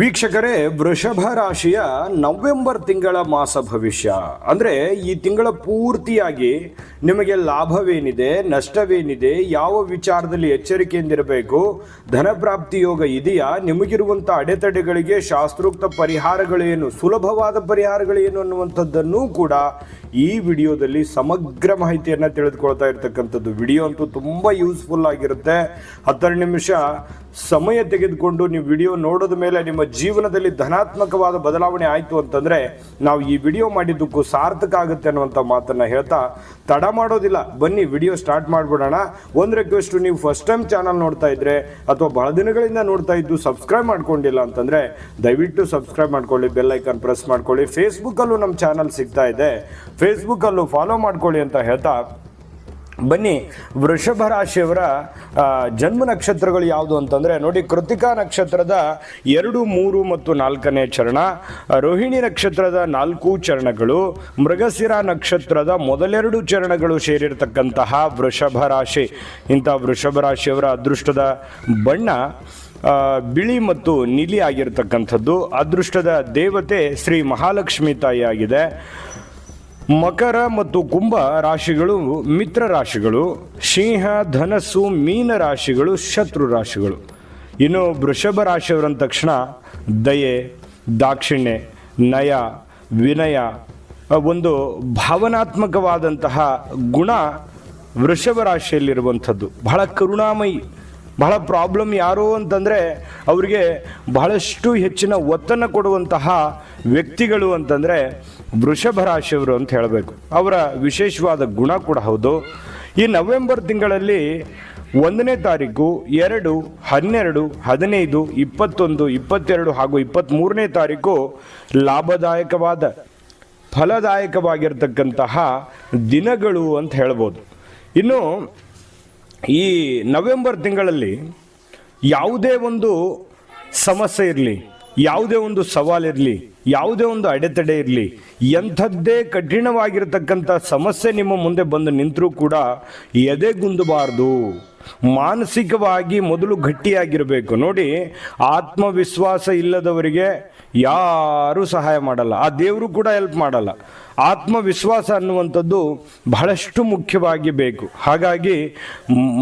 ವೀಕ್ಷಕರೇ, ವೃಷಭ ರಾಶಿಯ ನವೆಂಬರ್ ತಿಂಗಳ ಮಾಸ ಭವಿಷ್ಯ. ಅಂದರೆ ಈ ತಿಂಗಳ ಪೂರ್ತಿಯಾಗಿ ನಿಮಗೆ ಲಾಭವೇನಿದೆ, ನಷ್ಟವೇನಿದೆ, ಯಾವ ವಿಚಾರದಲ್ಲಿ ಎಚ್ಚರಿಕೆಯಿಂದಿರಬೇಕು, ಧನಪ್ರಾಪ್ತಿ ಯೋಗ ಇದೆಯಾ, ನಿಮಗಿರುವಂಥ ಅಡೆತಡೆಗಳಿಗೆ ಶಾಸ್ತ್ರೋಕ್ತ ಪರಿಹಾರಗಳೇನು, ಸುಲಭವಾದ ಪರಿಹಾರಗಳೇನು ಅನ್ನುವಂಥದ್ದನ್ನು ಕೂಡ ಈ ವಿಡಿಯೋದಲ್ಲಿ ಸಮಗ್ರ ಮಾಹಿತಿಯನ್ನು ತಿಳಿದುಕೊಳ್ತಾ ಇರ್ತಕ್ಕಂಥದ್ದು. ವಿಡಿಯೋ ಅಂತೂ ತುಂಬ ಯೂಸ್ಫುಲ್ ಆಗಿರುತ್ತೆ. ಹತ್ತರ ನಿಮಿಷ ಸಮಯ ತೆಗೆದುಕೊಂಡು ನೀವು ವಿಡಿಯೋ ನೋಡೋದ ಮೇಲೆ ನಿಮ್ಮ ಜೀವನದಲ್ಲಿ ಧನಾತ್ಮಕವಾದ ಬದಲಾವಣೆ ಆಯಿತು ಅಂತಂದರೆ ನಾವು ಈ ವಿಡಿಯೋ ಮಾಡಿದ್ದಕ್ಕೂ ಸಾರ್ಥಕ ಆಗುತ್ತೆ ಅನ್ನುವಂಥ ಮಾತನ್ನು ಹೇಳ್ತಾ ತಡ ಮಾಡೋದಿಲ್ಲ. ಬನ್ನಿ, ವಿಡಿಯೋ ಸ್ಟಾರ್ಟ್ ಮಾಡಿಬಿಡೋಣ. ಒಂದು ರಿಕ್ವೆಸ್ಟು ನೀವು ಫಸ್ಟ್ ಟೈಮ್ ಚಾನಲ್ ನೋಡ್ತಾ ಇದ್ರೆ ಅಥವಾ ಬಹಳ ದಿನಗಳಿಂದ ನೋಡ್ತಾ ಇದ್ದು ಸಬ್ಸ್ಕ್ರೈಬ್ ಮಾಡ್ಕೊಂಡಿಲ್ಲ ಅಂತಂದರೆ ದಯವಿಟ್ಟು ಸಬ್ಸ್ಕ್ರೈಬ್ ಮಾಡ್ಕೊಳ್ಳಿ ಬೆಲ್ ಐಕಾನ್ ಪ್ರೆಸ್ ಮಾಡ್ಕೊಳ್ಳಿ. ಫೇಸ್ಬುಕ್ಕಲ್ಲೂ ನಮ್ಮ ಚಾನಲ್ ಸಿಗ್ತಾ ಇದೆ. ಫೇಸ್ಬುಕ್ಕಲ್ಲೂ ಫಾಲೋ ಮಾಡ್ಕೊಳ್ಳಿ ಅಂತ ಹೇಳ್ತಾ, ಬನ್ನಿ, ವೃಷಭ ರಾಶಿಯವರ ಜನ್ಮ ನಕ್ಷತ್ರಗಳು ಯಾವುದು ಅಂತಂದರೆ, ನೋಡಿ, ಕೃತಿಕಾ ನಕ್ಷತ್ರದ ಎರಡು, ಮೂರು ಮತ್ತು ನಾಲ್ಕನೇ ಚರಣ, ರೋಹಿಣಿ ನಕ್ಷತ್ರದ ನಾಲ್ಕು ಚರಣಗಳು, ಮೃಗಶಿರ ನಕ್ಷತ್ರದ ಮೊದಲೆರಡು ಚರಣಗಳು ಸೇರಿರ್ತಕ್ಕಂತಹ ವೃಷಭ ರಾಶಿ. ಇಂಥ ವೃಷಭ ರಾಶಿಯವರ ಅದೃಷ್ಟದ ಬಣ್ಣ ಬಿಳಿ ಮತ್ತು ನೀಲಿ ಆಗಿರತಕ್ಕಂಥದ್ದು. ಅದೃಷ್ಟದ ದೇವತೆ ಶ್ರೀ ಮಹಾಲಕ್ಷ್ಮಿ ತಾಯಿ ಆಗಿದೆ ಮಕರ ಮತ್ತು ಕುಂಭ ರಾಶಿಗಳು ಮಿತ್ರ ರಾಶಿಗಳು, ಸಿಂಹ, ಧನಸ್ಸು, ಮೀನ ರಾಶಿಗಳು, ಶತ್ರು ರಾಶಿಗಳು. ಇನ್ನು ವೃಷಭ ರಾಶಿಯವರಂದ ತಕ್ಷಣ ದಯೆ, ದಾಕ್ಷಿಣ್ಯ, ನಯ, ವಿನಯ ಒಂದು ಭಾವನಾತ್ಮಕವಾದಂತಹ ಗುಣ ವೃಷಭ ರಾಶಿಯಲ್ಲಿರುವಂಥದ್ದು. ಬಹಳ ಕರುಣಾಮಯಿ, ಬಹಳ ಪ್ರಾಬ್ಲಮ್ ಯಾರು ಅಂತಂದರೆ ಅವರಿಗೆ ಬಹಳಷ್ಟು ಹೆಚ್ಚಿನ ಒತ್ತನ್ನು ಕೊಡುವಂತಹ ವ್ಯಕ್ತಿಗಳು ಅಂತಂದರೆ ವೃಷಭ ರಾಶಿಯವರು ಅಂತ ಹೇಳಬೇಕು. ಅವರ ವಿಶೇಷವಾದ ಗುಣ ಕೂಡ ಹೌದು. ಈ ನವೆಂಬರ್ ತಿಂಗಳಲ್ಲಿ ಒಂದನೇ ತಾರೀಕು, ಎರಡು, ಹನ್ನೆರಡು, ಹದಿನೈದು, ಇಪ್ಪತ್ತೊಂದು, ಇಪ್ಪತ್ತೆರಡು ಹಾಗೂ ಇಪ್ಪತ್ತ್ಮೂರನೇ ತಾರೀಕು ಲಾಭದಾಯಕವಾದ, ಫಲದಾಯಕವಾಗಿರ್ತಕ್ಕಂತಹ ದಿನಗಳು ಅಂತ ಹೇಳ್ಬೋದು. ಇನ್ನು ಈ ನವೆಂಬರ್ ತಿಂಗಳಲ್ಲಿ ಯಾವುದೇ ಒಂದು ಸಮಸ್ಯೆ ಇರಲಿ ಯಾವುದೇ ಒಂದು ಸವಾಲಿರಲಿ ಯಾವುದೇ ಒಂದು ಅಡೆತಡೆ ಇರಲಿ, ಎಂಥದ್ದೇ ಕಠಿಣವಾಗಿರತಕ್ಕಂಥ ಸಮಸ್ಯೆ ನಿಮ್ಮ ಮುಂದೆ ಬಂದು ನಿಂತರೂ ಕೂಡ ಎದೆಗುಂದಬಾರ್ದು ಮಾನಸಿಕವಾಗಿ ಮೊದಲು ಗಟ್ಟಿಯಾಗಿರಬೇಕು. ನೋಡಿ, ಆತ್ಮವಿಶ್ವಾಸ ಇಲ್ಲದವರಿಗೆ ಯಾರೂ ಸಹಾಯ ಮಾಡಲ್ಲ. ಆ ದೇವರು ಕೂಡ ಹೆಲ್ಪ್ ಮಾಡಲ್ಲ. ಆತ್ಮವಿಶ್ವಾಸ ಅನ್ನುವಂಥದ್ದು ಬಹಳಷ್ಟು ಮುಖ್ಯವಾಗಿ ಬೇಕು. ಹಾಗಾಗಿ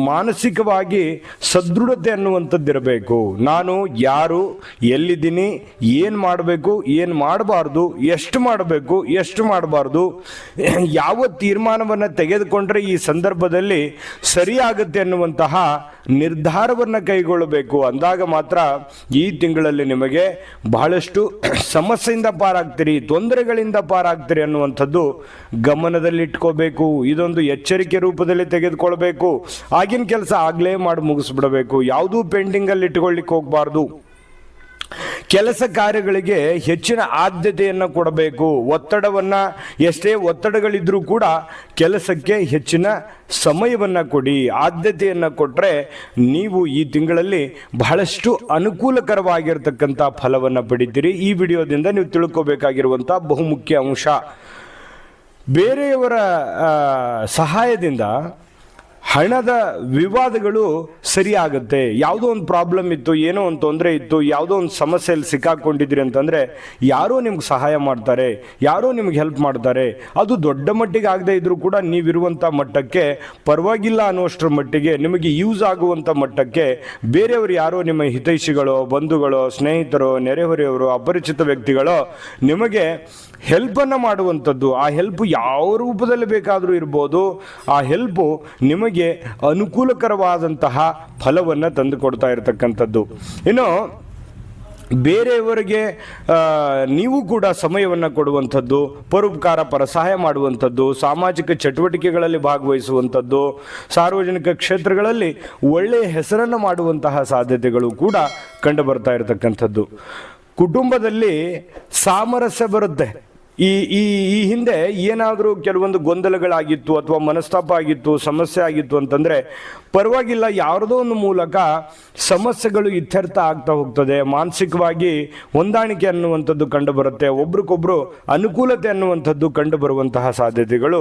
ಮಾನಸಿಕವಾಗಿ ಸದೃಢತೆ ಅನ್ನುವಂಥದ್ದಿರಬೇಕು. ನಾನು, ಯಾರು, ಎಲ್ಲಿದ್ದೀನಿ, ಏನು ಮಾಡಬೇಕು, ಏನು ಮಾಡಬಾರ್ದು, ಎಷ್ಟು ಮಾಡಬೇಕು, ಎಷ್ಟು ಮಾಡಬಾರ್ದು, ಯಾವ ತೀರ್ಮಾನವನ್ನು ತೆಗೆದುಕೊಂಡ್ರೆ ಈ ಸಂದರ್ಭದಲ್ಲಿ ಸರಿಯಾಗುತ್ತೆ ಅನ್ನುವಂತಹ ನಿರ್ಧಾರವನ್ನು ಕೈಗೊಳ್ಳಬೇಕು ಅಂದಾಗ ಮಾತ್ರ ಈ ತಿಂಗಳಲ್ಲಿ ನಿಮಗೆ ಬಹಳಷ್ಟು ಸಮಸ್ಯೆಯಿಂದ ಪಾರಾಗ್ತೀರಿ, ತೊಂದರೆಗಳಿಂದ ಪಾರಾಗ್ತೀರಿ ಅನ್ನುವಂಥದ್ದು ಗಮನದಲ್ಲಿಟ್ಕೋಬೇಕು. ಇದೊಂದು ಎಚ್ಚರಿಕೆ ರೂಪದಲ್ಲಿ ತೆಗೆದುಕೊಳ್ಬೇಕು. ಆಗಿನ ಕೆಲಸ ಆಗಲೇ ಮಾಡಿ ಮುಗಿಸ್ಬಿಡಬೇಕು. ಯಾವುದೂ ಪೆಂಡಿಂಗಲ್ಲಿ ಇಟ್ಕೊಳ್ಳಿಕ್ಕೆ ಹೋಗಬಾರ್ದು. ಕೆಲಸ ಕಾರ್ಯಗಳಿಗೆ ಹೆಚ್ಚಿನ ಆದ್ಯತೆಯನ್ನು ಕೊಡಬೇಕು. ಒತ್ತಡವನ್ನು ಎಷ್ಟೇ ಒತ್ತಡಗಳಿದ್ರೂ ಕೂಡ ಕೆಲಸಕ್ಕೆ ಹೆಚ್ಚಿನ ಸಮಯವನ್ನು ಕೊಡಿ. ಆದ್ಯತೆಯನ್ನು ಕೊಟ್ಟರೆ ನೀವು ಈ ತಿಂಗಳಲ್ಲಿ ಬಹಳಷ್ಟು ಅನುಕೂಲಕರವಾಗಿರ್ತಕ್ಕಂಥ ಫಲವನ್ನು ಪಡಿತೀರಿ. ಈ ವಿಡಿಯೋದಿಂದ ನೀವು ತಿಳ್ಕೋಬೇಕಾಗಿರುವಂಥ ಬಹುಮುಖ್ಯ ಅಂಶ. ಬೇರೆಯವರ ಸಹಾಯದಿಂದ ಹಣದ ವಿವಾದಗಳು ಸರಿಯಾಗುತ್ತೆ. ಯಾವುದೋ ಒಂದು ಪ್ರಾಬ್ಲಮ್ ಇತ್ತು, ಏನೋ ಒಂದು ತೊಂದರೆ ಇತ್ತು, ಯಾವುದೋ ಒಂದು ಸಮಸ್ಯೆಯಲ್ಲಿ ಸಿಕ್ಕಾಕೊಂಡಿದ್ರಿ ಅಂತಂದರೆ, ಯಾರೋ ನಿಮ್ಗೆ ಸಹಾಯ ಮಾಡ್ತಾರೆ, ಯಾರೋ ನಿಮ್ಗೆ ಹೆಲ್ಪ್ ಮಾಡ್ತಾರೆ, ಅದು ದೊಡ್ಡ ಮಟ್ಟಿಗೆ ಆಗದೆ ಇದ್ದರೂ ಕೂಡ ನೀವಿರುವಂಥ ಮಟ್ಟಕ್ಕೆ, ಪರವಾಗಿಲ್ಲ ಅನ್ನುವಷ್ಟರ ಮಟ್ಟಿಗೆ, ನಿಮಗೆ ಯೂಸ್ ಆಗುವಂಥ ಮಟ್ಟಕ್ಕೆ, ಬೇರೆಯವರು ಯಾರೋ ನಿಮ್ಮ ಹಿತೈಷಿಗಳೋ, ಬಂಧುಗಳೋ, ಸ್ನೇಹಿತರು, ನೆರೆಹೊರೆಯವರು, ಅಪರಿಚಿತ ವ್ಯಕ್ತಿಗಳೋ, ನಿಮಗೆ ಹೆಲ್ಪನ್ನು ಮಾಡುವಂಥದ್ದು, ಆ ಹೆಲ್ಪ್ ಯಾವ ರೂಪದಲ್ಲಿ ಬೇಕಾದರೂ ಇರ್ಬೋದು, ಆ ಹೆಲ್ಪು ನಿಮಗೆ ಅನುಕೂಲಕರವಾದಂತಹ ಫಲವನ್ನು ತಂದು ಕೊಡ್ತಾ ಇರತಕ್ಕಂಥದ್ದು. ಇನ್ನು, ಬೇರೆಯವರಿಗೆ ನೀವು ಕೂಡ ಸಮಯವನ್ನು ಕೊಡುವಂಥದ್ದು, ಪರೋಪಕಾರ, ಪರ ಸಹಾಯ ಮಾಡುವಂಥದ್ದು, ಸಾಮಾಜಿಕ ಚಟುವಟಿಕೆಗಳಲ್ಲಿ ಭಾಗವಹಿಸುವಂಥದ್ದು, ಸಾರ್ವಜನಿಕ ಕ್ಷೇತ್ರಗಳಲ್ಲಿ ಒಳ್ಳೆಯ ಹೆಸರನ್ನು ಮಾಡುವಂತಹ ಸಾಧ್ಯತೆಗಳು ಕೂಡ ಕಂಡು ಬರ್ತಾ ಇರತಕ್ಕಂಥದ್ದು. ಕುಟುಂಬದಲ್ಲಿ ಸಾಮರಸ್ಯ ಬರುತ್ತೆ. ಈ ಈ ಈ ಹಿಂದೆ ಏನಾದರೂ ಕೆಲವೊಂದು ಗೊಂದಲಗಳಾಗಿತ್ತು ಅಥವಾ ಮನಸ್ತಾಪ ಆಗಿತ್ತು, ಸಮಸ್ಯೆ ಆಗಿತ್ತು ಅಂತಂದರೆ ಪರವಾಗಿಲ್ಲ ಯಾವುದೋ ಒಂದು ಮೂಲಕ ಸಮಸ್ಯೆಗಳು ಇತ್ಯರ್ಥ ಆಗ್ತಾ ಹೋಗ್ತದೆ. ಮಾನಸಿಕವಾಗಿ ಹೊಂದಾಣಿಕೆ ಅನ್ನುವಂಥದ್ದು ಕಂಡುಬರುತ್ತೆ. ಒಬ್ರಿಗೊಬ್ರು ಅನುಕೂಲತೆ ಅನ್ನುವಂಥದ್ದು ಕಂಡು ಬರುವಂತಹ ಸಾಧ್ಯತೆಗಳು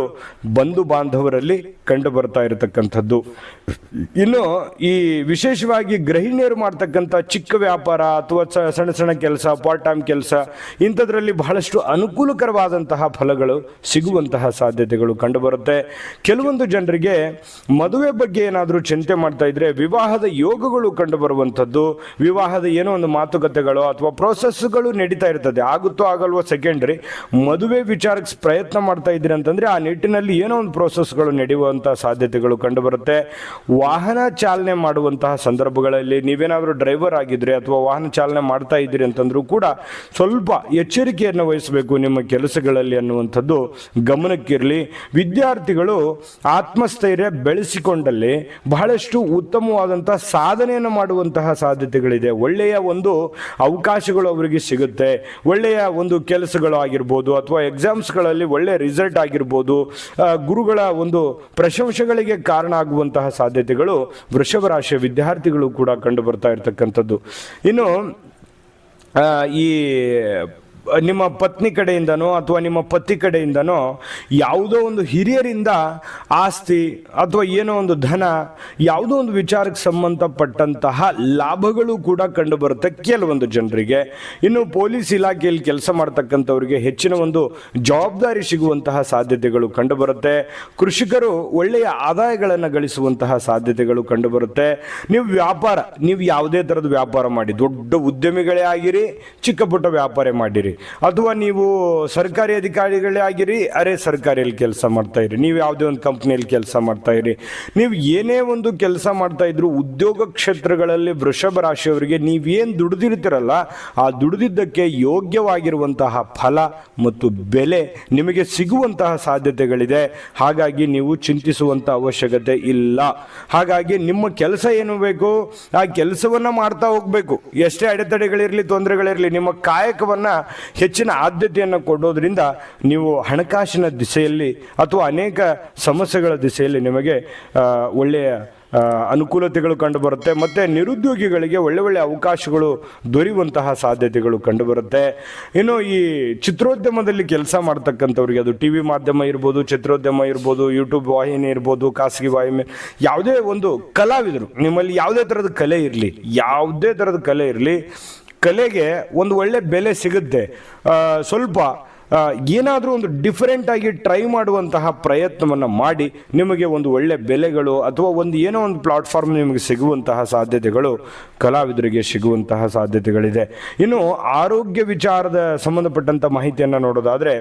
ಬಂಧು ಬಾಂಧವರಲ್ಲಿ ಕಂಡು ಬರ್ತಾ ಇರತಕ್ಕಂಥದ್ದು. ಇನ್ನು ಈ ವಿಶೇಷವಾಗಿ ಗೃಹಿಣಿಯರು ಮಾಡ್ತಕ್ಕಂಥ ಚಿಕ್ಕ ವ್ಯಾಪಾರ ಅಥವಾ ಸಣ್ಣ ಸಣ್ಣ ಕೆಲಸ ಪಾರ್ಟ್ ಟೈಮ್ ಕೆಲಸ, ಇಂಥದ್ರಲ್ಲಿ ಬಹಳಷ್ಟು ಅನುಕೂಲಕರವಾದಂತಹ ಫಲಗಳು, ಸಿಗುವಂತಹ ಸಾಧ್ಯತೆಗಳು ಕಂಡುಬರುತ್ತೆ. ಕೆಲವೊಂದು ಜನರಿಗೆ ಮದುವೆ ಬಗ್ಗೆ ಏನಾದರೂ ಚಿಂತೆ ಮಾಡ್ತಾ ಇದ್ರೆ ವಿವಾಹದ ಯೋಗಗಳು ಕಂಡುಬರುವಂಥದ್ದು. ವಿವಾಹದ ಏನೋ ಒಂದು ಮಾತುಕತೆಗಳು ಅಥವಾ ಪ್ರೋಸೆಸ್ಗಳು ನಡೀತಾ ಇರ್ತದೆ. ಆಗುತ್ತೋ ಆಗಲ್ವೋ ಸೆಕೆಂಡ್ರಿ ಮದುವೆ ವಿಚಾರಕ್ಕೆ ಪ್ರಯತ್ನ ಮಾಡ್ತಾ ಇದ್ದೀರಿ ಅಂತಂದರೆ ಆ ನಿಟ್ಟಿನಲ್ಲಿ ಏನೋ ಒಂದು ಪ್ರೋಸೆಸ್ಗಳು ನಡೆಯುವಂಥ ಸಾಧ್ಯತೆಗಳು ಕಂಡುಬರುತ್ತೆ. ವಾಹನ ಚಾಲನೆ ಮಾಡುವಂತಹ ಸಂದರ್ಭಗಳಲ್ಲಿ ನೀವೇನಾದರೂ ಡ್ರೈವರ್ ಆಗಿದ್ರೆ ಅಥವಾ ವಾಹನ ಚಾಲನೆ ಮಾಡ್ತಾ ಇದ್ದೀರಿ ಅಂತಂದ್ರೂ ಕೂಡ ಸ್ವಲ್ಪ ಎಚ್ಚರಿಕೆಯನ್ನು ವಹಿಸಬೇಕು ನಿಮ್ಮ ಕೆಲಸಗಳಲ್ಲಿ ಅನ್ನುವಂಥದ್ದು ಗಮನಕ್ಕಿರಲಿ. ವಿದ್ಯಾರ್ಥಿಗಳು ಆತ್ಮಸ್ಥೈರ್ಯ ಬೆಳೆಸಿಕೊಂಡಲ್ಲಿ ಬಹಳಷ್ಟು ಉತ್ತಮವಾದಂತಹ ಸಾಧನೆಯನ್ನು ಮಾಡುವಂತಹ ಸಾಧ್ಯತೆಗಳಿದೆ. ಒಳ್ಳೆಯ ಒಂದು ಅವಕಾಶಗಳು ಅವರಿಗೆ ಸಿಗುತ್ತೆ. ಒಳ್ಳೆಯ ಒಂದು ಕೆಲಸಗಳು ಆಗಿರ್ಬೋದು ಅಥವಾ ಎಕ್ಸಾಮ್ಸ್ಗಳಲ್ಲಿ ಒಳ್ಳೆಯ ರಿಸಲ್ಟ್ ಆಗಿರ್ಬೋದು ಗುರುಗಳ ಒಂದು ಪ್ರಶಂಸೆಗಳಿಗೆ ಕಾರಣ ಆಗುವಂತಹ ಸಾಧ್ಯತೆಗಳು ವೃಷಭ ರಾಶಿಯ ವಿದ್ಯಾರ್ಥಿಗಳು ಕೂಡ ಕಂಡು ಬರ್ತಾ ಇರತಕ್ಕಂಥದ್ದು. ಇನ್ನು ಈ ನಿಮ್ಮ ಪತ್ನಿ ಕಡೆಯಿಂದನೋ ಅಥವಾ ನಿಮ್ಮ ಪತಿ ಕಡೆಯಿಂದನೋ ಯಾವುದೋ ಒಂದು ಹಿರಿಯರಿಂದ ಆಸ್ತಿ ಅಥವಾ ಏನೋ ಒಂದು ಧನ, ಯಾವುದೋ ಒಂದು ವಿಚಾರಕ್ಕೆ ಸಂಬಂಧಪಟ್ಟಂತಹ ಲಾಭಗಳು ಕೂಡ ಕಂಡುಬರುತ್ತೆ ಕೆಲವೊಂದು ಜನರಿಗೆ. ಇನ್ನು ಪೊಲೀಸ್ ಇಲಾಖೆಯಲ್ಲಿ ಕೆಲಸ ಮಾಡ್ತಕ್ಕಂಥವ್ರಿಗೆ ಹೆಚ್ಚಿನ ಒಂದು ಜವಾಬ್ದಾರಿ ಸಿಗುವಂತಹ ಸಾಧ್ಯತೆಗಳು ಕಂಡುಬರುತ್ತೆ. ಕೃಷಿಕರು ಒಳ್ಳೆಯ ಆದಾಯಗಳನ್ನು ಗಳಿಸುವಂತಹ ಸಾಧ್ಯತೆಗಳು ಕಂಡುಬರುತ್ತೆ. ನೀವು ವ್ಯಾಪಾರ, ನೀವು ಯಾವುದೇ ಥರದ ವ್ಯಾಪಾರ ಮಾಡಿ, ದೊಡ್ಡ ಉದ್ಯಮಿಗಳೇ ಆಗಿರಿ, ಚಿಕ್ಕ ಪುಟ್ಟ ವ್ಯಾಪಾರ ಮಾಡಿರಿ. ಅಥವಾ ನೀವು ಸರ್ಕಾರಿ ಅಧಿಕಾರಿಗಳೇ ಆಗಿರಿ, ಅರೆ ಸರ್ಕಾರಿಯಲ್ಲಿ ಕೆಲಸ ಮಾಡ್ತಾ ಇರಿ. ನೀವು ಯಾವುದೇ ಒಂದು ಕಂಪ್ನಿಯಲ್ಲಿ ಕೆಲಸ ಮಾಡ್ತಾ ಇರಿ. ನೀವು ಏನೇ ಒಂದು ಕೆಲಸ ಮಾಡ್ತಾ ಇದ್ರು ಉದ್ಯೋಗ ಕ್ಷೇತ್ರಗಳಲ್ಲಿ ವೃಷಭ ರಾಶಿಯವರಿಗೆ ನೀವೇನು ದುಡಿದಿರ್ತೀರಲ್ಲ, ಆ ದುಡಿದಿದ್ದಕ್ಕೆ ಯೋಗ್ಯವಾಗಿರುವಂತಹ ಫಲ ಮತ್ತು ಬೆಲೆ ನಿಮಗೆ ಸಿಗುವಂತಹ ಸಾಧ್ಯತೆಗಳಿದೆ. ಹಾಗಾಗಿ ನೀವು ಚಿಂತಿಸುವಂಥ ಅವಶ್ಯಕತೆ ಇಲ್ಲ. ಹಾಗಾಗಿ ನಿಮ್ಮ ಕೆಲಸ ಏನು ಬೇಕು, ಆ ಕೆಲಸವನ್ನು ಮಾಡ್ತಾ ಹೋಗಬೇಕು. ಎಷ್ಟೇ ಅಡೆತಡೆಗಳಿರಲಿ, ತೊಂದರೆಗಳಿರಲಿ, ನಿಮ್ಮ ಕಾಯಕವನ್ನ ಹೆಚ್ಚಿನ ಆದ್ಯತೆಯನ್ನು ಕೊಡೋದ್ರಿಂದ ನೀವು ಹಣಕಾಸಿನ ದಿಸೆಯಲ್ಲಿ ಅಥವಾ ಅನೇಕ ಸಮಸ್ಯೆಗಳ ದಿಸೆಯಲ್ಲಿ ನಿಮಗೆ ಒಳ್ಳೆಯ ಅನುಕೂಲತೆಗಳು ಕಂಡುಬರುತ್ತೆ ಮತ್ತು ನಿರುದ್ಯೋಗಿಗಳಿಗೆ ಒಳ್ಳೆ ಒಳ್ಳೆ ಅವಕಾಶಗಳು ದೊರೆಯುವಂತಹ ಸಾಧ್ಯತೆಗಳು ಕಂಡುಬರುತ್ತೆ. ಇನ್ನು ಈ ಚಿತ್ರೋದ್ಯಮದಲ್ಲಿ ಕೆಲಸ ಮಾಡ್ತಕ್ಕಂಥವ್ರಿಗೆ ಅದು ಟಿ ವಿ ಮಾಧ್ಯಮ ಇರ್ಬೋದು, ಚಿತ್ರೋದ್ಯಮ ಇರ್ಬೋದು, ಯೂಟ್ಯೂಬ್ ವಾಹಿನಿ ಇರ್ಬೋದು, ಖಾಸಗಿ ವಾಹಿನಿ, ಯಾವುದೇ ಒಂದು ಕಲಾವಿದರು ನಿಮ್ಮಲ್ಲಿ ಯಾವುದೇ ಥರದ ಕಲೆ ಇರಲಿ, ಯಾವುದೇ ಥರದ ಕಲೆ ಇರಲಿ ಕಲೆಗೆ ಒಂದು ಒಳ್ಳೆ ಬೆಲೆ ಸಿಗುತ್ತೆ. ಸ್ವಲ್ಪ ಏನಾದರೂ ಒಂದು ಡಿಫರೆಂಟ್ ಆಗಿ ಟ್ರೈ ಮಾಡುವಂತಹ ಪ್ರಯತ್ನವನ್ನು ಮಾಡಿ ನಿಮಗೆ ಒಂದು ಒಳ್ಳೆ ಬೆಲೆಗಳು ಅಥವಾ ಒಂದು ಏನೋ ಒಂದು ಪ್ಲಾಟ್ಫಾರ್ಮ್ ನಿಮಗೆ ಸಿಗುವಂತಹ ಸಾಧ್ಯತೆಗಳು, ಕಲಾವಿದರಿಗೆ ಸಿಗುವಂತಹ ಸಾಧ್ಯತೆಗಳಿದೆ. ಇನ್ನು ಆರೋಗ್ಯ ವಿಚಾರದ ಸಂಬಂಧಪಟ್ಟಂಥ ಮಾಹಿತಿಯನ್ನು ನೋಡೋದಾದರೆ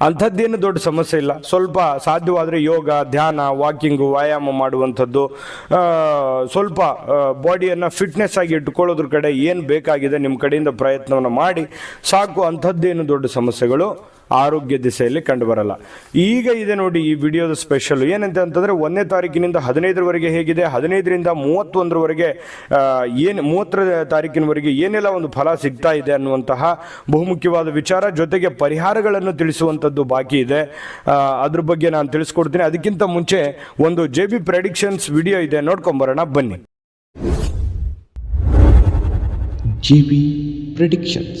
ಅಂಥದ್ದೇನು ದೊಡ್ಡ ಸಮಸ್ಯೆ ಇಲ್ಲ. ಸ್ವಲ್ಪ ಸಾಧ್ಯವಾದರೆ ಯೋಗ, ಧ್ಯಾನ ವಾಕಿಂಗು ವ್ಯಾಯಾಮ ಮಾಡುವಂಥದ್ದು. ಸ್ವಲ್ಪ ಬಾಡಿಯನ್ನು ಫಿಟ್ನೆಸ್ ಆಗಿ ಇಟ್ಕೊಳ್ಳೋದ್ರ ಕಡೆ ಏನು ಬೇಕಾಗಿದೆ ನಿಮ್ಮ ಕಡೆಯಿಂದ ಪ್ರಯತ್ನವನ್ನು ಮಾಡಿ. ಸಾಕು, ಅಂಥದ್ದೇನು ದೊಡ್ಡ ಸಮಸ್ಯೆಗಳು. ಆರೋಗ್ಯ ದಿಸೆಯಲ್ಲಿ ಕಂಡುಬರಲ್ಲ. ಈಗ ಇದೆ ನೋಡಿ ಈ ವಿಡಿಯೋದ ಸ್ಪೆಷಲ್ ಏನಂತ ಅಂತಂದರೆ ಒಂದನೇ ತಾರೀಕಿನಿಂದ ಹದಿನೈದರವರೆಗೆ ಹೇಗಿದೆ? ಹದಿನೈದರಿಂದ ಮೂವತ್ತೊಂದರವರೆಗೆ ಏನು, ಮೂವತ್ತರ ತಾರೀಕಿನವರೆಗೆ ಏನೆಲ್ಲ ಒಂದು ಫಲ ಸಿಗ್ತಾ ಇದೆ ಅನ್ನುವಂತಹ ಬಹುಮುಖ್ಯವಾದ ವಿಚಾರ. ಜೊತೆಗೆ ಪರಿಹಾರಗಳನ್ನು ತಿಳಿಸುವಂಥದ್ದು ಬಾಕಿ ಇದೆ. ಅದ್ರ ಬಗ್ಗೆ ನಾನು ತಿಳಿಸ್ಕೊಡ್ತೀನಿ. ಅದಕ್ಕಿಂತ ಮುಂಚೆ ಒಂದು ಜೆ ಬಿ ಪ್ರೆಡಿಕ್ಷನ್ಸ್ ವಿಡಿಯೋ ಇದೆ. ನೋಡ್ಕೊಂಬರೋಣ, ಬನ್ನಿ. JB Predictions.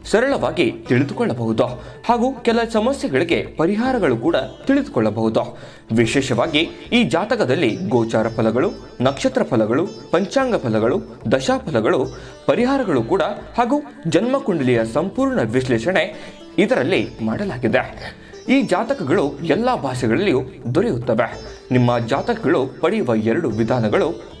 ಸರಳವಾಗಿ ತಿಳಿದುಕೊಳ್ಳಬಹುದು. ಹಾಗೂ ಕೆಲ ಸಮಸ್ಯೆಗಳಿಗೆ ಪರಿಹಾರಗಳು ಕೂಡ ತಿಳಿದುಕೊಳ್ಳಬಹುದು. ವಿಶೇಷವಾಗಿ ಈ ಜಾತಕದಲ್ಲಿ ಗೋಚಾರ ಫಲಗಳು, ನಕ್ಷತ್ರ ಫಲಗಳು, ಪಂಚಾಂಗ ಫಲಗಳು ದಶಾಫಲಗಳು ಪರಿಹಾರಗಳು ಕೂಡ ಹಾಗೂ ಜನ್ಮಕುಂಡಲಿಯ ಸಂಪೂರ್ಣ ವಿಶ್ಲೇಷಣೆ ಇದರಲ್ಲಿ ಮಾಡಲಾಗಿದೆ. ಈ ಜಾತಕಗಳು ಎಲ್ಲ ಭಾಷೆಗಳಲ್ಲಿಯೂ ದೊರೆಯುತ್ತವೆ. ನಿಮ್ಮ ಜಾತಕಗಳು ಪಡೆಯುವ ಎರಡು ವಿಧಾನಗಳು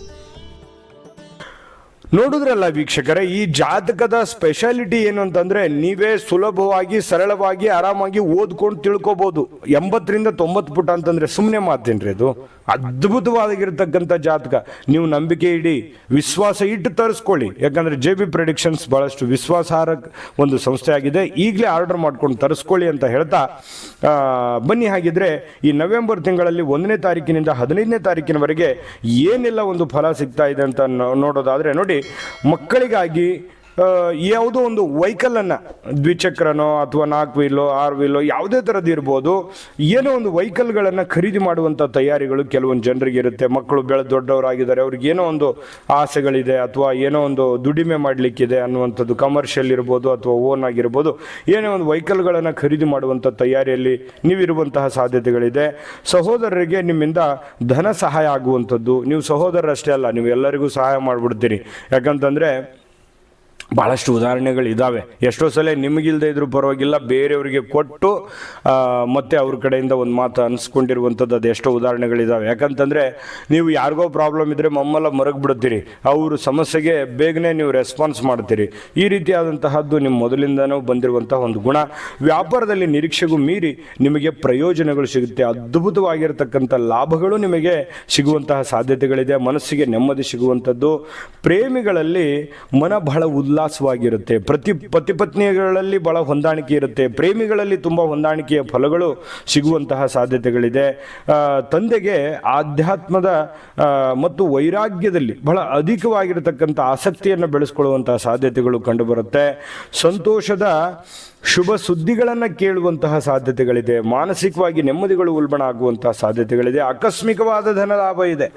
ನೋಡಿದ್ರಲ್ಲ ವೀಕ್ಷಕರೇ, ಈ ಜಾತಕದ ಸ್ಪೆಷಾಲಿಟಿ ಏನು ಅಂತಂದ್ರೆ ನೀವೇ ಸುಲಭವಾಗಿ, ಸರಳವಾಗಿ, ಆರಾಮಾಗಿ ಓದ್ಕೊಂಡು ತಿಳ್ಕೊಬಹುದು ಎಂಬತ್ತರಿಂದ ತೊಂಬತ್ತು ಪುಟ ಅಂತಂದ್ರೆ ಸುಮ್ಮನೆ ಮಾತೇನ್ರಿ ಅದು. ಅದ್ಭುತವಾಗಿರ್ತಕ್ಕಂಥ ಜಾತಕ. ನೀವು ನಂಬಿಕೆ ಇಡಿ, ವಿಶ್ವಾಸ ಇಟ್ಟು ತರಿಸ್ಕೊಳ್ಳಿ. ಯಾಕಂದ್ರೆ ಜೆ ಬಿ ಪ್ರೆಡಿಕ್ಷನ್ಸ್ ಬಹಳಷ್ಟು ವಿಶ್ವಾಸಾರ್ಹ ಒಂದು ಸಂಸ್ಥೆ ಆಗಿದೆ ಈಗಲೇ ಆರ್ಡರ್ ಮಾಡ್ಕೊಂಡು ತರಿಸ್ಕೊಳ್ಳಿ ಅಂತ ಹೇಳ್ತಾ ಬನ್ನಿ ಹಾಗಿದ್ರೆ ಈ ನವೆಂಬರ್ ತಿಂಗಳಲ್ಲಿ ಒಂದನೇ ತಾರೀಕಿನಿಂದ ಹದಿನೈದನೇ ತಾರೀಕಿನವರೆಗೆ ಏನೆಲ್ಲ ಒಂದು ಫಲ ಸಿಗ್ತಾ ಇದೆ ಅಂತ ನೋಡೋದಾದ್ರೆ ನೋಡಿ ಮಕ್ಕಳಿಗಾಗಿ ಯಾವುದೋ ಒಂದು ವೆಹಿಕಲನ್ನು ದ್ವಿಚಕ್ರನೋ ಅಥವಾ ನಾಲ್ಕು ವೀಲೋ, ಆರು ವೀಲೋ, ಯಾವುದೇ ಥರದ್ದು ಇರ್ಬೋದು, ಏನೋ ಒಂದು ವೆಹಿಕಲ್ಗಳನ್ನು ಖರೀದಿ ಮಾಡುವಂಥ ತಯಾರಿಗಳು ಕೆಲವೊಂದು ಜನರಿಗೆ ಇರುತ್ತೆ. ಮಕ್ಕಳು ಬೆಳೆ ದೊಡ್ಡವರಾಗಿದ್ದಾರೆ, ಅವ್ರಿಗೆ ಏನೋ ಒಂದು ಆಸೆಗಳಿದೆ ಅಥವಾ ಏನೋ ಒಂದು ದುಡಿಮೆ ಮಾಡಲಿಕ್ಕಿದೆ ಅನ್ನುವಂಥದ್ದು ಕಮರ್ಷಿಯಲ್ ಇರ್ಬೋದು ಅಥವಾ ಓನ್ ಆಗಿರ್ಬೋದು, ಏನೋ ಒಂದು ವೆಹಿಕಲ್ಗಳನ್ನು ಖರೀದಿ ಮಾಡುವಂಥ ತಯಾರಿಯಲ್ಲಿ ನೀವಿರುವಂತಹ ಸಾಧ್ಯತೆಗಳಿದೆ. ಸಹೋದರರಿಗೆ ನಿಮ್ಮಿಂದ ಧನ ಸಹಾಯ ಆಗುವಂಥದ್ದು, ನೀವು ಸಹೋದರರಷ್ಟೇ ಅಲ್ಲ, ನೀವು ಎಲ್ಲರಿಗೂ ಸಹಾಯ ಮಾಡಿಬಿಡ್ತೀರಿ. ಯಾಕಂತಂದರೆ ಭಾಳಷ್ಟು ಉದಾಹರಣೆಗಳಿದ್ದಾವೆ ಎಷ್ಟೋ ಸಲ ನಿಮಗಿಲ್ಲದೆ ಇದ್ರೂ ಪರವಾಗಿಲ್ಲ, ಬೇರೆಯವರಿಗೆ ಕೊಟ್ಟು ಮತ್ತೆ ಅವ್ರ ಕಡೆಯಿಂದ ಒಂದು ಮಾತು ಅನ್ಸ್ಕೊಂಡಿರುವಂಥದ್ದು ಅದು ಎಷ್ಟೋ ಉದಾಹರಣೆಗಳಿದ್ದಾವೆ ಯಾಕಂತಂದರೆ ನೀವು ಯಾರಿಗೋ ಪ್ರಾಬ್ಲಮ್ ಇದ್ದರೆ ಮಮ್ಮೆಲ್ಲ ಮರಗಿಬಿಡ್ತೀರಿ. ಅವ್ರ ಸಮಸ್ಯೆಗೆ ಬೇಗನೆ ನೀವು ರೆಸ್ಪಾನ್ಸ್ ಮಾಡ್ತೀರಿ. ಈ ರೀತಿಯಾದಂತಹದ್ದು ನಿಮ್ಮ ಮೊದಲಿಂದನೂ ಬಂದಿರುವಂತಹ ಒಂದು ಗುಣ. ವ್ಯಾಪಾರದಲ್ಲಿ ನಿರೀಕ್ಷೆಗೂ ಮೀರಿ ನಿಮಗೆ ಪ್ರಯೋಜನಗಳು ಸಿಗುತ್ತೆ. ಅದ್ಭುತವಾಗಿರತಕ್ಕಂಥ ಲಾಭಗಳು ನಿಮಗೆ ಸಿಗುವಂತಹ ಸಾಧ್ಯತೆಗಳಿದೆ. ಮನಸ್ಸಿಗೆ ನೆಮ್ಮದಿ ಸಿಗುವಂಥದ್ದು ಪ್ರೇಮಿಗಳಲ್ಲಿ ಮನ ಬಹಳ ಉಲ್ಲಾಸವಾಗಿರುತ್ತೆ. ಪ್ರತಿ ಪತಿ ಪತ್ನಿಗಳಲ್ಲಿ ಬಹಳ ಹೊಂದಾಣಿಕೆ ಇರುತ್ತೆ. ಪ್ರೇಮಿಗಳಲ್ಲಿ ತುಂಬ ಹೊಂದಾಣಿಕೆಯ ಫಲಗಳು ಸಿಗುವಂತಹ ಸಾಧ್ಯತೆಗಳಿದೆ. ತಂದೆಗೆ ಆಧ್ಯಾತ್ಮದ ಮತ್ತು ವೈರಾಗ್ಯದಲ್ಲಿ ಬಹಳ ಅಧಿಕವಾಗಿರತಕ್ಕಂಥ ಆಸಕ್ತಿಯನ್ನು ಬೆಳೆಸ್ಕೊಳ್ಳುವಂತಹ ಸಾಧ್ಯತೆಗಳು ಕಂಡುಬರುತ್ತೆ. ಸಂತೋಷದ ಶುಭ ಸುದ್ದಿಗಳನ್ನು ಕೇಳುವಂತಹ ಸಾಧ್ಯತೆಗಳಿದೆ. ಮಾನಸಿಕವಾಗಿ ನೆಮ್ಮದಿಗಳು ಉಲ್ಬಣ ಆಗುವಂತಹ ಸಾಧ್ಯತೆಗಳಿದೆ. ಆಕಸ್ಮಿಕವಾದ ಧನ ಲಾಭ ಇದೆ.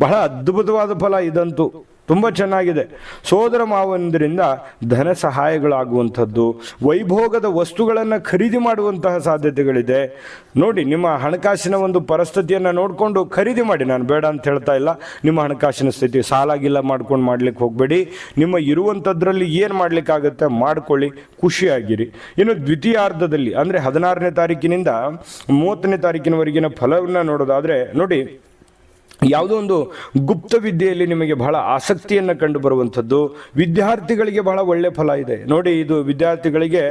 ಬಹಳ ಅದ್ಭುತವಾದ ಫಲ ಇದಂತೂ. ತುಂಬ ಚೆನ್ನಾಗಿದೆ. ಸೋದರ ಮಾವಂದರಿಂದ ಧನ ಸಹಾಯಗಳಾಗುವಂಥದ್ದು, ವೈಭೋಗದ ವಸ್ತುಗಳನ್ನು ಖರೀದಿ ಮಾಡುವಂತಹ ಸಾಧ್ಯತೆಗಳಿದೆ. ನೋಡಿ, ನಿಮ್ಮ ಹಣಕಾಸಿನ ಒಂದು ಪರಿಸ್ಥಿತಿಯನ್ನು ನೋಡಿಕೊಂಡು ಖರೀದಿ ಮಾಡಿ. ನಾನು ಬೇಡ ಅಂತ ಹೇಳ್ತಾ ಇಲ್ಲ. ನಿಮ್ಮ ಹಣಕಾಸಿನ ಸ್ಥಿತಿ ಸಾಲಾಗಿಲ್ಲ, ಮಾಡ್ಕೊಂಡು ಮಾಡ್ಲಿಕ್ಕೆ ಹೋಗಬೇಡಿ. ನಿಮ್ಮ ಇರುವಂಥದ್ರಲ್ಲಿ ಏನು ಮಾಡಲಿಕ್ಕಾಗತ್ತೆ ಮಾಡ್ಕೊಳ್ಳಿ, ಖುಷಿಯಾಗಿರಿ. ಇನ್ನು ದ್ವಿತೀಯಾರ್ಧದಲ್ಲಿ, ಅಂದರೆ ಹದಿನಾರನೇ ತಾರೀಕಿನಿಂದ ಮೂವತ್ತನೇ ತಾರೀಕಿನವರೆಗಿನ ಫಲವನ್ನು ನೋಡೋದಾದರೆ, ನೋಡಿ ಯಾವುದೋ ಒಂದು ಗುಪ್ತ ವಿದ್ಯೆಯಲ್ಲಿ ನಿಮಗೆ ಬಹಳ ಆಸಕ್ತಿಯನ್ನು ಕಂಡು ಬರುವಂಥದ್ದು ವಿದ್ಯಾರ್ಥಿಗಳಿಗೆ ಬಹಳ ಒಳ್ಳೆ ಫಲ ಇದೆ. ನೋಡಿ, ಇದು ವಿದ್ಯಾರ್ಥಿಗಳಿಗೆ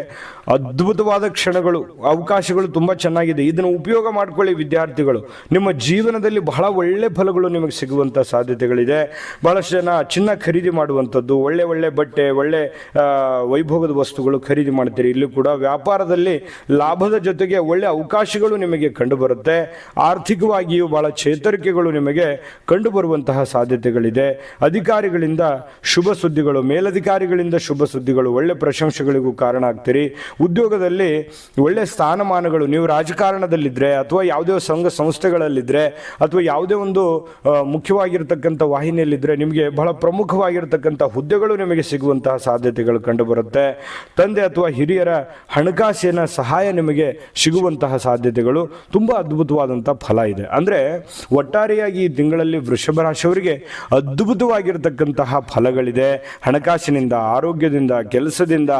ಅದ್ಭುತವಾದ ಕ್ಷಣಗಳು, ಅವಕಾಶಗಳು ತುಂಬ ಚೆನ್ನಾಗಿದೆ. ಇದನ್ನು ಉಪಯೋಗ ಮಾಡ್ಕೊಳ್ಳಿ ವಿದ್ಯಾರ್ಥಿಗಳು. ನಿಮ್ಮ ಜೀವನದಲ್ಲಿ ಬಹಳ ಒಳ್ಳೆ ಫಲಗಳು ನಿಮಗೆ ಸಿಗುವಂಥ ಸಾಧ್ಯತೆಗಳಿದೆ. ಬಹಳಷ್ಟು ಜನ ಚಿನ್ನ ಖರೀದಿ ಮಾಡುವಂಥದ್ದು, ಒಳ್ಳೆ ಒಳ್ಳೆ ಬಟ್ಟೆ, ಒಳ್ಳೆ ವೈಭೋಗದ ವಸ್ತುಗಳು ಖರೀದಿ ಮಾಡ್ತೀರಿ. ಇಲ್ಲೂ ಕೂಡ ವ್ಯಾಪಾರದಲ್ಲಿ ಲಾಭದ ಜೊತೆಗೆ ಒಳ್ಳೆ ಅವಕಾಶಗಳು ನಿಮಗೆ ಕಂಡುಬರುತ್ತೆ. ಆರ್ಥಿಕವಾಗಿಯೂ ಬಹಳ ಚೇತರಿಕೆಗಳು ನಿಮಗೆ ಕಂಡುಬರುವಂತಹ ಸಾಧ್ಯತೆಗಳಿದೆ. ಅಧಿಕಾರಿಗಳಿಂದ ಶುಭ ಸುದ್ದಿಗಳು, ಮೇಲಧಿಕಾರಿಗಳಿಂದ ಶುಭ ಸುದ್ದಿಗಳು, ಒಳ್ಳೆ ಪ್ರಶಂಸೆಗಳಿಗೂ ಕಾರಣ ಆಗ್ತೀರಿ. ಉದ್ಯೋಗದಲ್ಲಿ ಒಳ್ಳೆ ಸ್ಥಾನಮಾನಗಳು, ನೀವು ರಾಜಕಾರಣದಲ್ಲಿದ್ದರೆ ಅಥವಾ ಯಾವುದೇ ಸಂಘ ಸಂಸ್ಥೆಗಳಲ್ಲಿದ್ದರೆ ಅಥವಾ ಯಾವುದೇ ಒಂದು ಮುಖ್ಯವಾಗಿರ್ತಕ್ಕಂಥ ವಾಹಿನಿಯಲ್ಲಿದ್ದರೆ ನಿಮಗೆ ಬಹಳ ಪ್ರಮುಖವಾಗಿರ್ತಕ್ಕಂಥ ಹುದ್ದೆಗಳು ನಿಮಗೆ ಸಿಗುವಂತಹ ಸಾಧ್ಯತೆಗಳು ಕಂಡುಬರುತ್ತೆ. ತಂದೆ ಅಥವಾ ಹಿರಿಯರ ಹಣಕಾಸಿನ ಸಹಾಯ ನಿಮಗೆ ಸಿಗುವಂತಹ ಸಾಧ್ಯತೆಗಳು. ತುಂಬ ಅದ್ಭುತವಾದಂಥ ಫಲ ಇದೆ. ಅಂದರೆ ಒಟ್ಟಾರೆಯಾಗಿ ಈ ತಿಂಗಳಲ್ಲಿ ವೃಷಭ ರಾಶಿಯವರಿಗೆ ಅದ್ಭುತವಾಗಿರ್ತಕ್ಕಂತಹ ಫಲಗಳಿದೆ. ಹಣಕಾಸಿನಿಂದ, ಆರೋಗ್ಯದಿಂದ, ಕೆಲಸದಿಂದ,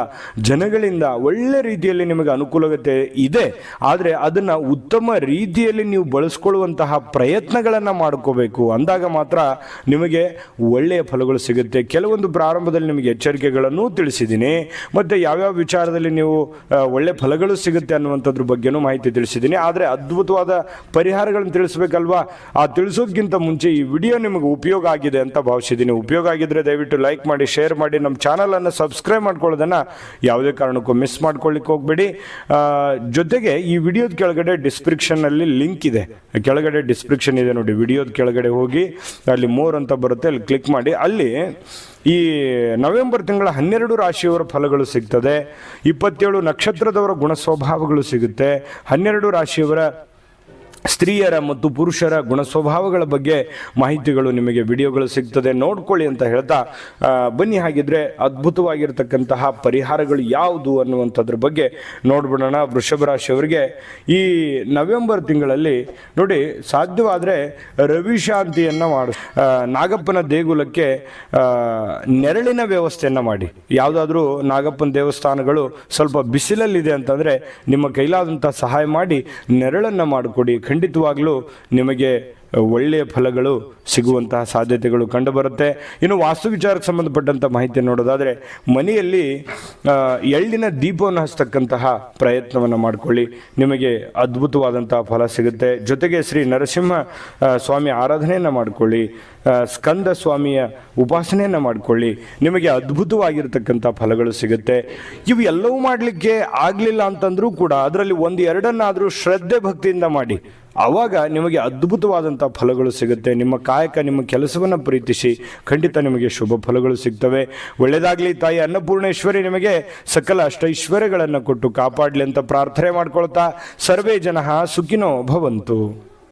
ಜನಗಳಿಂದ ಒಳ್ಳೆ ರೀತಿಯಲ್ಲಿ ನಿಮಗೆ ಅನುಕೂಲತೆ ಇದೆ. ಆದರೆ ಅದನ್ನು ಉತ್ತಮ ರೀತಿಯಲ್ಲಿ ನೀವು ಬಳಸ್ಕೊಳ್ಳುವಂತಹ ಪ್ರಯತ್ನಗಳನ್ನು ಮಾಡ್ಕೋಬೇಕು. ಅಂದಾಗ ಮಾತ್ರ ನಿಮಗೆ ಒಳ್ಳೆಯ ಫಲಗಳು ಸಿಗುತ್ತೆ. ಕೆಲವೊಂದು ಪ್ರಾರಂಭದಲ್ಲಿ ನಿಮಗೆ ಎಚ್ಚರಿಕೆಗಳನ್ನು ತಿಳಿಸಿದ್ದೀನಿ. ಮತ್ತು ಯಾವ್ಯಾವ ವಿಚಾರದಲ್ಲಿ ನೀವು ಒಳ್ಳೆ ಫಲಗಳು ಸಿಗುತ್ತೆ ಅನ್ನುವಂಥದ್ರ ಬಗ್ಗೆನೂ ಮಾಹಿತಿ ತಿಳಿಸಿದ್ದೀನಿ. ಆದರೆ ಅದ್ಭುತವಾದ ಪರಿಹಾರಗಳನ್ನು ತಿಳಿಸ್ಬೇಕಲ್ವಾ? ಆ ತಿಳಿಸೋಕೆ ತಿಳಿಸೋದ್ಕಿಂತ ಮುಂಚೆ ಈ ವಿಡಿಯೋ ನಿಮಗೆ ಉಪಯೋಗ ಆಗಿದೆ ಅಂತ ಭಾವಿಸಿದ್ದೀನಿ. ಉಪಯೋಗ ಆಗಿದ್ರೆ ದಯವಿಟ್ಟು ಲೈಕ್ ಮಾಡಿ ಶೇರ್ ಮಾಡಿ. ನಮ್ಮ ಚಾನಲನ್ನು ಸಬ್ಸ್ಕ್ರೈಬ್ ಮಾಡ್ಕೊಳ್ಳೋದನ್ನು ಯಾವುದೇ ಕಾರಣಕ್ಕೂ ಮಿಸ್ ಮಾಡ್ಕೊಳ್ಳಿಕ್ಕೆ ಹೋಗಬೇಡಿ. ಜೊತೆಗೆ ಈ ವಿಡಿಯೋದ ಕೆಳಗಡೆ ಡಿಸ್ಕ್ರಿಪ್ಷನ್ನಲ್ಲಿ ಲಿಂಕ್ ಇದೆ. ಕೆಳಗಡೆ ಡಿಸ್ಕ್ರಿಪ್ಷನ್ ಇದೆ ನೋಡಿ, ವಿಡಿಯೋದ ಕೆಳಗಡೆ ಹೋಗಿ, ಅಲ್ಲಿ ಮೋರ್ ಅಂತ ಬರುತ್ತೆ, ಅಲ್ಲಿ ಕ್ಲಿಕ್ ಮಾಡಿ. ಅಲ್ಲಿ ಈ ನವೆಂಬರ್ ತಿಂಗಳ ಹನ್ನೆರಡು ರಾಶಿಯವರ ಫಲಗಳು ಸಿಗ್ತದೆ. ಇಪ್ಪತ್ತೇಳು ನಕ್ಷತ್ರದವರ ಗುಣ ಸ್ವಭಾವಗಳು ಸಿಗುತ್ತೆ. ಹನ್ನೆರಡು ರಾಶಿಯವರ ಸ್ತ್ರೀಯರ ಮತ್ತು ಪುರುಷರ ಗುಣ ಸ್ವಭಾವಗಳ ಬಗ್ಗೆ ಮಾಹಿತಿಗಳು ನಿಮಗೆ ವಿಡಿಯೋಗಳು ಸಿಗ್ತದೆ. ನೋಡ್ಕೊಳ್ಳಿ ಅಂತ ಹೇಳ್ತಾ ಬನ್ನಿ ಹಾಗಿದ್ರೆ ಅದ್ಭುತವಾಗಿರ್ತಕ್ಕಂತಹ ಪರಿಹಾರಗಳು ಯಾವುದು ಅನ್ನುವಂಥದ್ರ ಬಗ್ಗೆ ನೋಡ್ಬಿಡೋಣ ವೃಷಭ ರಾಶಿಯವರಿಗೆ. ಈ ನವೆಂಬರ್ ತಿಂಗಳಲ್ಲಿ ನೋಡಿ, ಸಾಧ್ಯವಾದರೆ ರವಿಶಾಂತಿಯನ್ನು ಮಾಡಿ ನಾಗಪ್ಪನ ದೇಗುಲಕ್ಕೆ ನೆರಳಿನ ವ್ಯವಸ್ಥೆಯನ್ನು ಮಾಡಿ. ಯಾವುದಾದ್ರೂ ನಾಗಪ್ಪನ ದೇವಸ್ಥಾನಗಳು ಸ್ವಲ್ಪ ಬಿಸಿಲಲ್ಲಿದೆ ಅಂತಂದರೆ ನಿಮ್ಮ ಕೈಲಾದಂಥ ಸಹಾಯ ಮಾಡಿ ನೆರಳನ್ನು ಮಾಡಿಕೊಡಿ. ಖಂಡಿತವಾಗ್ಲೂ ನಿಮಗೆ ಒಳ್ಳೆಯ ಫಲಗಳು ಸಿಗುವಂತಹ ಸಾಧ್ಯತೆಗಳು ಕಂಡುಬರುತ್ತೆ. ಇನ್ನು ವಾಸ್ತು ವಿಚಾರಕ್ಕೆ ಸಂಬಂಧಪಟ್ಟಂಥ ಮಾಹಿತಿ ನೋಡೋದಾದರೆ, ಮನೆಯಲ್ಲಿ ಎಳ್ಳಿನ ದೀಪವನ್ನು ಹಚ್ಚತಕ್ಕಂತಹ ಪ್ರಯತ್ನವನ್ನು ಮಾಡಿಕೊಳ್ಳಿ. ನಿಮಗೆ ಅದ್ಭುತವಾದಂತಹ ಫಲ ಸಿಗುತ್ತೆ. ಜೊತೆಗೆ ಶ್ರೀ ನರಸಿಂಹ ಸ್ವಾಮಿ ಆರಾಧನೆಯನ್ನು ಮಾಡಿಕೊಳ್ಳಿ. ಸ್ಕಂದ ಸ್ವಾಮಿಯ ಉಪಾಸನೆಯನ್ನು ಮಾಡಿಕೊಳ್ಳಿ. ನಿಮಗೆ ಅದ್ಭುತವಾಗಿರ್ತಕ್ಕಂಥ ಫಲಗಳು ಸಿಗುತ್ತೆ. ಇವು ಎಲ್ಲವೂ ಮಾಡಲಿಕ್ಕೆ ಆಗಲಿಲ್ಲ ಅಂತಂದ್ರೂ ಕೂಡ ಅದರಲ್ಲಿ ಒಂದು ಎರಡನ್ನಾದರೂ ಶ್ರದ್ಧೆ ಭಕ್ತಿಯಿಂದ ಮಾಡಿ. ಆವಾಗ ನಿಮಗೆ ಅದ್ಭುತವಾದಂಥ ಫಲಗಳು ಸಿಗುತ್ತೆ. ನಿಮ್ಮ ಕಾಯಕ ನಿಮ್ಮ ಕೆಲಸವನ್ನು ಪ್ರೀತಿಸಿ. ಖಂಡಿತ ನಿಮಗೆ ಶುಭ ಫಲಗಳು ಸಿಗ್ತವೆ. ಒಳ್ಳೆಯದಾಗಲಿ ತಾಯಿ ಅನ್ನಪೂರ್ಣೇಶ್ವರಿ ನಿಮಗೆ ಸಕಲ ಅಷ್ಟೈಶ್ವರ್ಯಗಳನ್ನು ಕೊಟ್ಟು ಕಾಪಾಡಲಿ ಅಂತ ಪ್ರಾರ್ಥನೆ ಮಾಡ್ಕೊಳ್ತಾ ಸರ್ವೇ ಜನ ಸುಖಿನೋ ಭವಂತು.